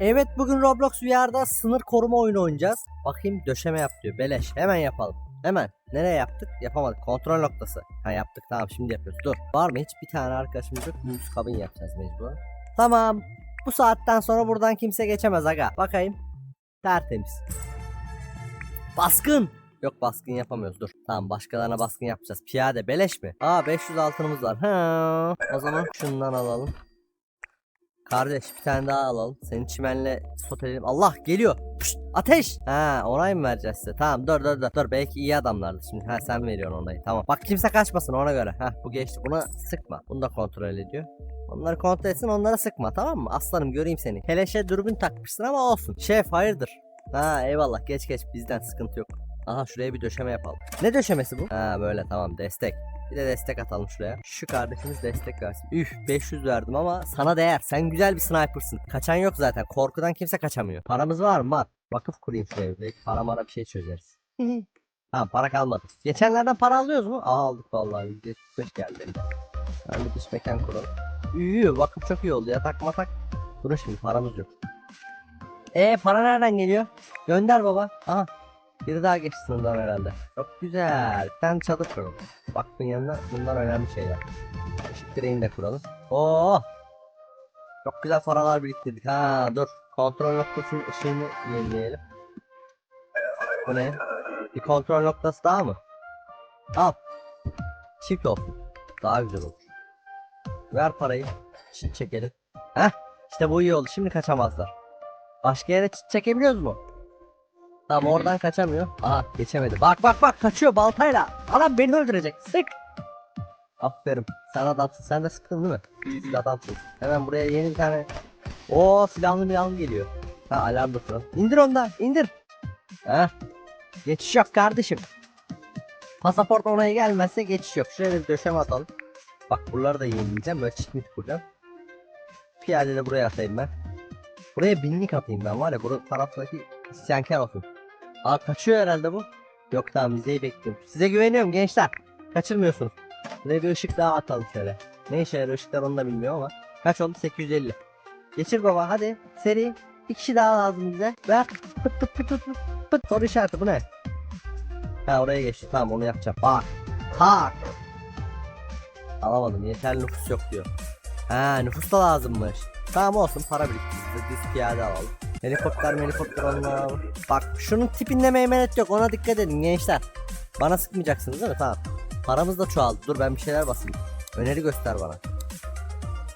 Evet bugün Roblox VR'da sınır koruma oyunu oynayacağız. Bakayım döşeme yap diyor. Beleş. Hemen yapalım. Hemen. Nereye yaptık? Yapamadık. Kontrol noktası. Ha yaptık tamam şimdi yapıyoruz. Dur. Var mı hiç bir tane arkadaşımız yok. Muz kabin yapacağız mecburen. Tamam. Bu saatten sonra buradan kimse geçemez aga. Bakayım. Tertemiz. Baskın. Yok baskın yapamıyoruz dur. Tamam başkalarına baskın yapacağız. Piyade beleş mi? Aa 500 altınımız var. Ha. O zaman şundan alalım. Kardeş bir tane daha alalım. Seni çimenle soteleyelim. Allah geliyor. Pişt, ateş. Ha onay mı vereceğiz size? Tamam dur dur dur. Dur belki iyi adamlardı şimdi. Ha sen veriyorsun onayı. Tamam. Bak kimse kaçmasın ona göre. Ha bu geçti. Buna sıkma. Bunu da kontrol ediyor. Onları kontrol etsin onlara sıkma tamam mı? Aslanım göreyim seni. Keleşe dürbün takmışsın ama olsun. Şef hayırdır? Ha eyvallah geç geç bizden sıkıntı yok. Aha şuraya bir döşeme yapalım. Ne döşemesi bu? Ha böyle tamam destek. Bir de destek atalım şuraya. Şu kardeşimiz destek versin. Üf 500 verdim ama sana değer. Sen güzel bir sniper'sın. Kaçan yok zaten. Korkudan kimse kaçamıyor. Paramız var mı? Var. Vakıf kurayım şuraya. Para mara bir şey çözeriz. tamam para kalmadı. Geçenlerden para alıyoruz mu? Aa aldık vallahi. %75 geldi. Ben bir dış mekan kuralım. Üyü vakıf çok iyi oldu. Yatak matak. Durun şimdi paramız yok. E para nereden geliyor? Gönder baba. Aha biri daha geçti sınırdan herhalde. Çok güzel. Sen çadır kuralım. Baktın yanına bunlar önemli şeyler. Işık direğini de kuralım. Oo. Çok güzel paralar biriktirdik. Ha dur. Kontrol noktasının ışığını yenileyelim. Bu ne? Bir kontrol noktası daha mı? Al. Çift olsun. Daha güzel olur. Ver parayı. Çift çekelim. Heh. İşte bu iyi oldu. Şimdi kaçamazlar. Başka yere çift çekebiliyoruz mu? Tamam oradan kaçamıyor. Aha geçemedi. Bak bak bak kaçıyor baltayla. Adam beni öldürecek. Sık. Aferin. Sen adamsın. Sen de sıktın değil mi? Siz adamsın. Hemen buraya yeni bir tane. Oo silahlı milahlı geliyor. Ha alarm da kuralım. İndir ondan. indir. Ha. Geçiş yok kardeşim. Pasaport onaya gelmezse geçiş yok. Şuraya bir döşeme atalım. Bak buraları da yenileyeceğim. Böyle çift kuracağım. Piyade de buraya atayım ben. Buraya binlik atayım ben var ya. Burası taraftaki isyankar olsun. Aa kaçıyor herhalde bu. Yok tamam bizeyi bekliyorum. Size güveniyorum gençler. Kaçırmıyorsunuz. Buraya bir ışık daha atalım şöyle. Ne işe yarıyor ışıklar onu da bilmiyorum ama. Kaç oldu? 850. Geçir baba hadi. Seri. Bir kişi daha lazım bize. Ver. Pıt pıt pıt pıt pıt pıt. Soru işareti bu ne? Ha oraya geçti. Tamam onu yapacağım. Bak. Tak. Alamadım. Yeterli nüfus yok diyor. Ha nüfus da lazımmış. Tamam olsun para biriktiririz. Biz piyade alalım. Helikopter helikopter onlar. Bak şunun tipinde meymenet yok ona dikkat edin gençler. Bana sıkmayacaksınız değil mi? Tamam. Paramız da çoğaldı. Dur ben bir şeyler basayım. Öneri göster bana.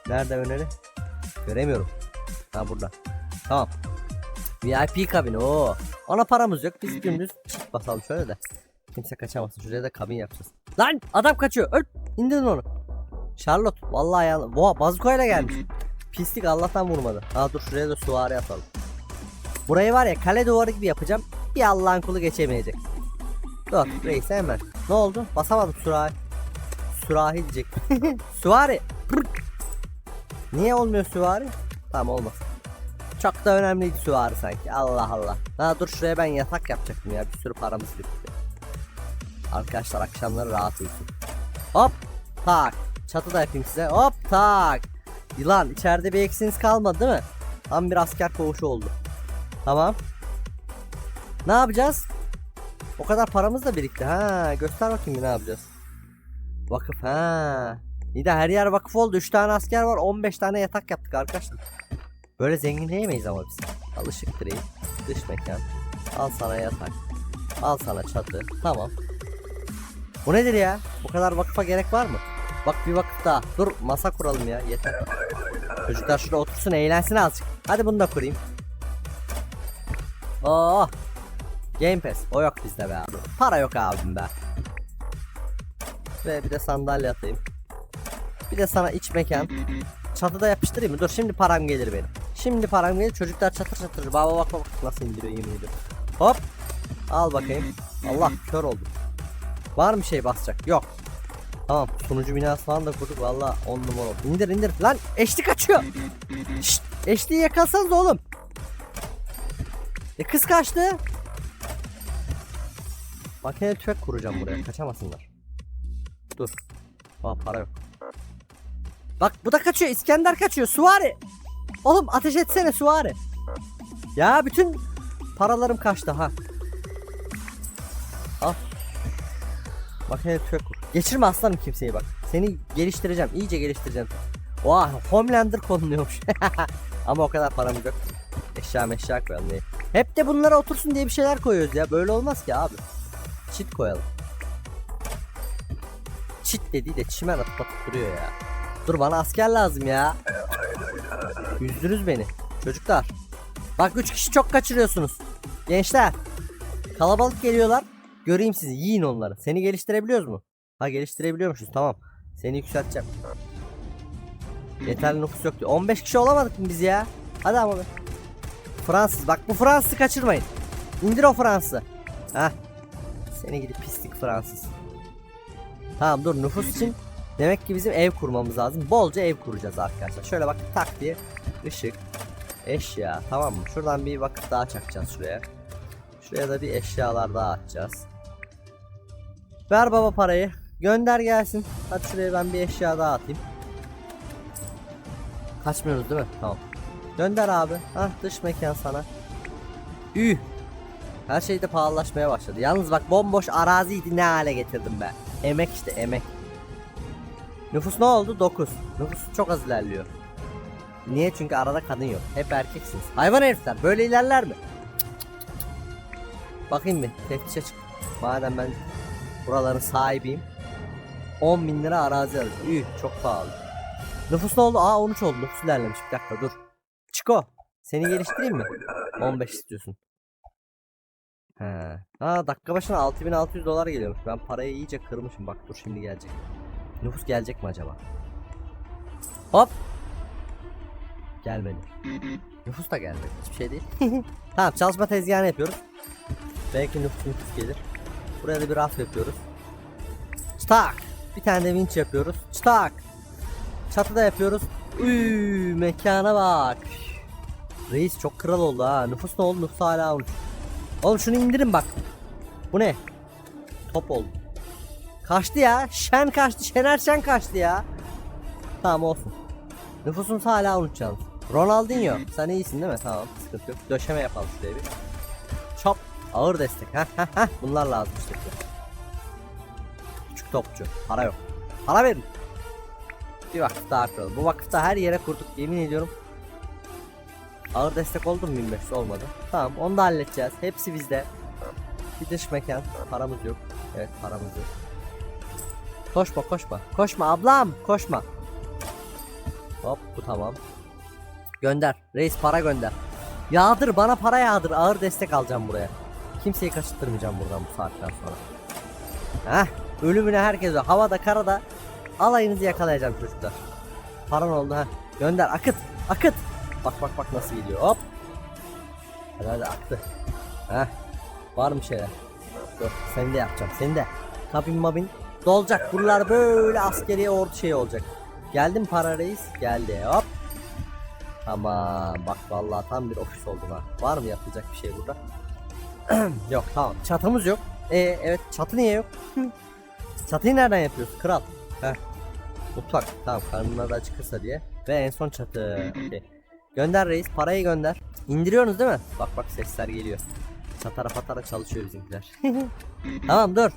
Nerede öneri? Göremiyorum. Ha burada. Tamam. VIP kabini o. Ona paramız yok. Biz dümdüz basalım şöyle de. Kimse kaçamasın. Şuraya da kabin yapacağız. Lan adam kaçıyor. Öl. İndirin onu. Charlotte. Vallahi ya. Boğa bazukoyla gelmiş. Pislik Allah'tan vurmadı. Ha dur şuraya da süvari atalım. Burayı var ya kale duvarı gibi yapacağım. Bir Allah'ın kulu geçemeyecek. Dur reis hemen. Ne oldu? Basamadım sürahi. Sürahi diyecek. süvari. Niye olmuyor süvari? Tamam olmaz. Çok da önemliydi süvari sanki. Allah Allah. Ha dur şuraya ben yatak yapacaktım ya. Bir sürü paramız bitti. Arkadaşlar akşamları rahat uyusun. Hop. Tak. Çatı da yapayım size. Hop tak. Yılan içeride bir eksiniz kalmadı değil mi? Tam bir asker koğuşu oldu. Tamam. Ne yapacağız? O kadar paramız da birikti. Ha, göster bakayım ne yapacağız. Vakıf ha. De her yer vakıf oldu. 3 tane asker var. 15 tane yatak yaptık arkadaşlar. Böyle zenginleyemeyiz ama biz. Alışık direği. Dış mekan. Al sana yatak. Al sana çatı. Tamam. Bu nedir ya? Bu kadar vakıfa gerek var mı? Bak bir vakıf daha. Dur masa kuralım ya. Yeter. Çocuklar şurada otursun eğlensin azıcık. Hadi bunu da kurayım. Oo. Game Pass. O yok bizde be abi. Para yok abim be. Ve bir de sandalye atayım. Bir de sana iç mekan. Çatıda yapıştırayım mı? Dur şimdi param gelir benim. Şimdi param gelir. Çocuklar çatır çatır. Baba bak bak nasıl indiriyor yemin ediyorum. Hop. Al bakayım. Allah kör oldum. Var mı şey basacak? Yok. Tamam sunucu binası falan da kurduk valla 10 numara oldu. İndir indir. Lan eşli kaçıyor. Şşt eşliği yakalsanız oğlum. E kız kaçtı. Makine tüfek kuracağım buraya kaçamasınlar. Dur. Aa para yok. Bak bu da kaçıyor İskender kaçıyor Suvari. Oğlum ateş etsene Suvari. Ya bütün paralarım kaçtı ha. Al. Makine tüfek kur. Geçirme aslanım kimseyi bak. Seni geliştireceğim. iyice geliştireceğim. Oha Homelander konuluyormuş. Ama o kadar paramız yok. Eşya meşya koyalım diye. Hep de bunlara otursun diye bir şeyler koyuyoruz ya. Böyle olmaz ki abi. Çit koyalım. Çit dediği de çimen atıp atıp duruyor ya. Dur bana asker lazım ya. Üzdünüz beni. Çocuklar. Bak 3 kişi çok kaçırıyorsunuz. Gençler. Kalabalık geliyorlar. Göreyim sizi. Yiyin onları. Seni geliştirebiliyoruz mu? Ha geliştirebiliyormuşuz. Tamam. Seni yükselteceğim. Yeterli nüfus yok diyor. 15 kişi olamadık mı biz ya? Hadi ama. Fransız. Bak bu Fransız'ı kaçırmayın. İndir o Fransız'ı. Heh. Seni gidip pislik Fransız. Tamam dur nüfus için demek ki bizim ev kurmamız lazım. Bolca ev kuracağız arkadaşlar. Şöyle bak tak diye ışık, eşya tamam mı? Şuradan bir vakıf daha çakacağız şuraya. Şuraya da bir eşyalar daha atacağız. Ver baba parayı. Gönder gelsin. Hadi şuraya ben bir eşya daha atayım. Kaçmıyoruz değil mi? Tamam. Gönder abi. Hah dış mekan sana. Üh. Her şey de pahalılaşmaya başladı. Yalnız bak bomboş araziydi ne hale getirdim ben. Emek işte emek. Nüfus ne oldu? 9. Nüfus çok az ilerliyor. Niye? Çünkü arada kadın yok. Hep erkeksiniz. Hayvan herifler böyle ilerler mi? Bakayım bir teftişe çık. Madem ben buraların sahibiyim. 10 bin lira arazi alırız. Üh çok pahalı. Nüfus ne oldu? Aa 13 oldu. Nüfus ilerlemiş. Bir dakika dur. Çiko. Seni geliştireyim mi? 15 istiyorsun. He. Aa dakika başına 6600 dolar geliyormuş. Ben parayı iyice kırmışım. Bak dur şimdi gelecek. Nüfus gelecek mi acaba? Hop. Gelmedi. Nüfus da gelmedi. Hiçbir şey değil. tamam çalışma tezgahını yapıyoruz. Belki nüfus nüfus gelir. Buraya da bir raf yapıyoruz. Çıtak. Bir tane de vinç yapıyoruz. Çıtak. Çatıda yapıyoruz. Üy, mekana bak. Reis çok kral oldu ha. Nüfus ne oldu? Nüfus hala 13. Oğlum şunu indirin bak. Bu ne? Top oldu. Kaçtı ya. Şen kaçtı. Şener Şen kaçtı ya. Tamam olsun. Nüfusumuz hala 13 yalnız. Ronaldinho. Sen iyisin değil mi? Tamam sıkıntı yok. Döşeme yapalım şuraya bir. Çop. Ağır destek. Heh heh heh. Bunlar lazım işte. Küçük topçu. Para yok. Para verin. Bir vakıf daha kuralım. Bu vakıfta her yere kurduk. Yemin ediyorum. Ağır destek oldu mu 1500 olmadı. Tamam onu da halledeceğiz. Hepsi bizde. Bir dış mekan. Paramız yok. Evet paramız yok. Koşma koşma. Koşma ablam koşma. Hop bu tamam. Gönder. Reis para gönder. Yağdır bana para yağdır. Ağır destek alacağım buraya. Kimseyi kaçırtmayacağım buradan bu saatten sonra. Heh. Ölümüne herkes var. Havada karada alayınızı yakalayacağım çocuklar. Paran oldu ha. Gönder akıt. Akıt. Bak bak bak nasıl gidiyor. Hop. Hadi aktı. Heh. Var mı şeyler? Dur seni de yapacağım. Seni de. Kabin mabin. Dolacak. Buralar böyle askeri ordu şey olacak. Geldi mi para reis? Geldi. Hop. Tamam. Bak vallahi tam bir ofis oldu ha. Var mı yapılacak bir şey burada? yok tamam. Çatımız yok. E evet çatı niye yok? Çatıyı nereden yapıyorsun kral? Heh. Mutfak. Tamam karnına da acıkırsa diye. Ve en son çatı. Okey. Gönder reis parayı gönder. İndiriyorsunuz değil mi? Bak bak sesler geliyor. Çatara patara çalışıyor bizimkiler. tamam dur.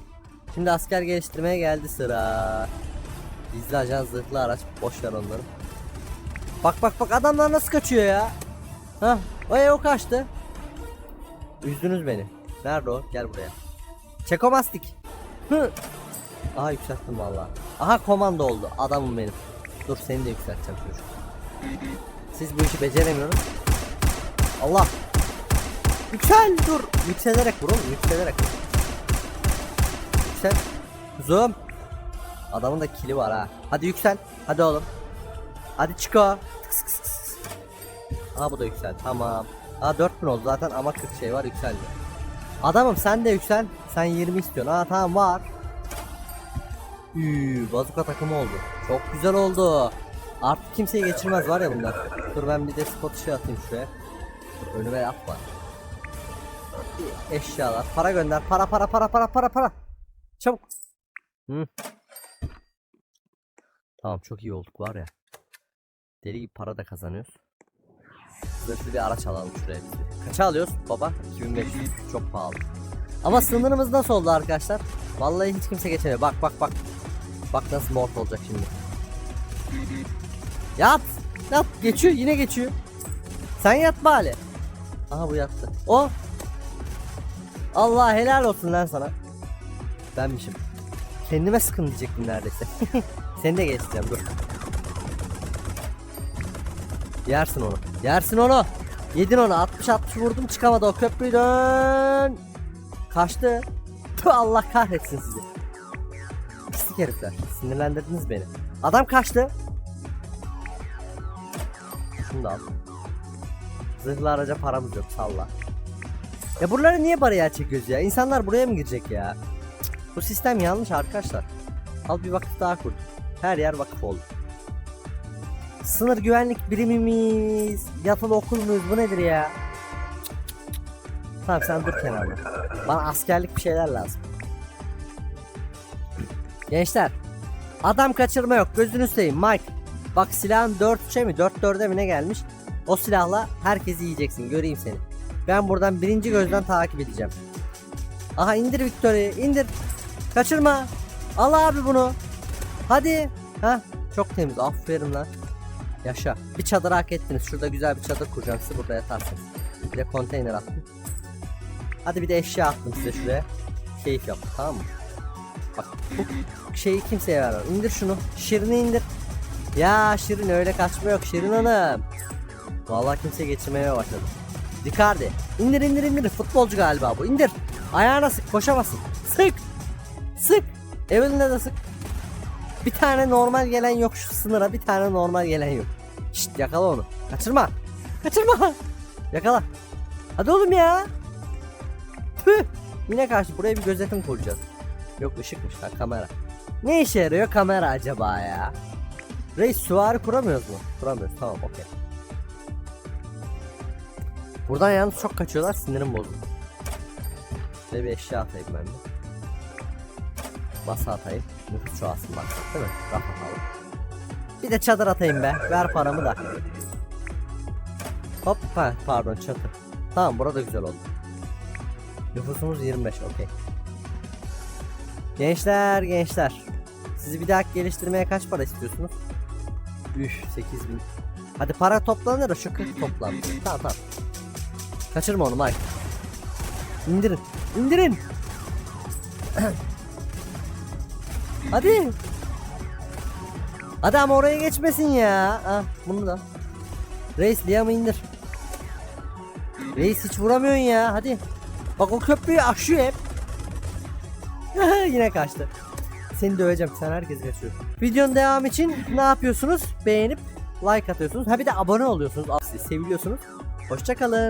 Şimdi asker geliştirmeye geldi sıra. Gizli ajan zırhlı araç. Boş ver onları. Bak bak bak adamlar nasıl kaçıyor ya. Hah o o kaçtı. Üzdünüz beni. Nerede o? Gel buraya. Çekomastik. Hı. Aha yükselttim valla. Aha komando oldu. Adamım benim. Dur seni de yükselteceğim çocuk. Siz bu işi beceremiyorsunuz. Allah. Yüksel dur. Yükselerek vur oğlum. Yükselerek. Yüksel. Zoom. Adamın da kili var ha. Hadi yüksel. Hadi oğlum. Hadi çıko. Aa bu da yüksel. Tamam. Aa 4000 oldu zaten ama 40 şey var yükseldi. Adamım sen de yüksel. Sen 20 istiyorsun. Aa tamam var. Üü, bazuka takımı oldu. Çok güzel oldu. Artık kimseyi geçirmez var ya bunlar. Dur ben bir de spot ışığı atayım şuraya. Dur önüme. Bir Eşyalar. Para gönder. Para para para para para para. Çabuk. Hı. Tamam çok iyi olduk var ya. Deli gibi para da kazanıyoruz. Zırhlı bir araç alalım şuraya biz de. Kaça alıyoruz baba? 2500. Çok pahalı. Ama sınırımız nasıl oldu arkadaşlar? Vallahi hiç kimse geçemiyor. Bak bak bak. Bak nasıl mort olacak şimdi. Yat. Yat. Geçiyor yine geçiyor. Sen yat bari. Aha bu yattı. O. Allah helal olsun lan sana. Benmişim. Kendime sıkın diyecektim neredeyse. Seni de geçeceğim dur. Yersin onu. Yersin onu. Yedin onu. 60-60 vurdum çıkamadı o köprüden. Kaçtı. Tüh, Allah kahretsin sizi. Pislik herifler. Sinirlendirdiniz beni. Adam kaçtı. Da al. Zırhlı araca paramız yok salla. Ya buraları niye bariyer çekiyoruz ya? İnsanlar buraya mı girecek ya? Cık, Bu sistem yanlış arkadaşlar. Al bir vakıf daha kurduk. Her yer vakıf oldu. Sınır güvenlik birimimiz, yatılı okul muyuz bu nedir ya? Cık, cık. Tamam sen dur kenarda. Bana askerlik bir şeyler lazım. Gençler, adam kaçırma yok gözünü seveyim Mike. Bak silahın 4-3'e mi 4-4'e mi ne gelmiş? O silahla herkesi yiyeceksin göreyim seni. Ben buradan birinci gözden takip edeceğim. Aha indir Victoria'yı indir. Kaçırma. Al abi bunu. Hadi. Ha çok temiz aferin lan. Yaşa. Bir çadır hak ettiniz. Şurada güzel bir çadır kuracağım size burada yatarsınız. Bir de konteyner attım. Hadi bir de eşya attım size şuraya. Keyif yaptım tamam mı? Bak bu şeyi kimseye vermem. İndir şunu. Şirin'i indir. Ya Şirin öyle kaçma yok Şirin Hanım. Vallahi kimse geçirmeye başladı. Ricardi. İndir indir indir. Futbolcu galiba bu. İndir. Ayağına sık. Koşamazsın. Sık. Sık. Evelyn'e de sık. Bir tane normal gelen yok şu sınıra. Bir tane normal gelen yok. Şşt yakala onu. Kaçırma. Kaçırma. Yakala. Hadi oğlum ya. Tüh. Yine karşı buraya bir gözetim kuracağız. Yok ışıkmış ha kamera. Ne işe yarıyor kamera acaba ya? Reis süvari kuramıyoruz mu? Kuramıyoruz tamam okey. Buradan yalnız çok kaçıyorlar sinirim bozuldu. Şöyle bir eşya atayım ben de. Masa atayım. Nüfus çoğalsın bak değil mi? Raf atalım. Bir de çadır atayım be. Ver paramı da. Hop ha, pardon çatı. Tamam burada güzel oldu. Nüfusumuz 25 okey. Gençler gençler. Sizi bir daha geliştirmeye kaç para istiyorsunuz? Üf 8000. Hadi para toplanır da şu 40 toplan. Tamam tamam. Kaçırma onu Mike. İndirin. İndirin. Hadi. Ama oraya geçmesin ya. Ah bunu da. Reis Liam'ı indir. Reis hiç vuramıyorsun ya. Hadi. Bak o köprüyü aşıyor hep. Yine kaçtı. Seni döveceğim. Sen herkes kaçıyor. Videonun devamı için ne yapıyorsunuz? Beğenip like atıyorsunuz. Ha bir de abone oluyorsunuz. Sizi seviliyorsunuz. Hoşçakalın.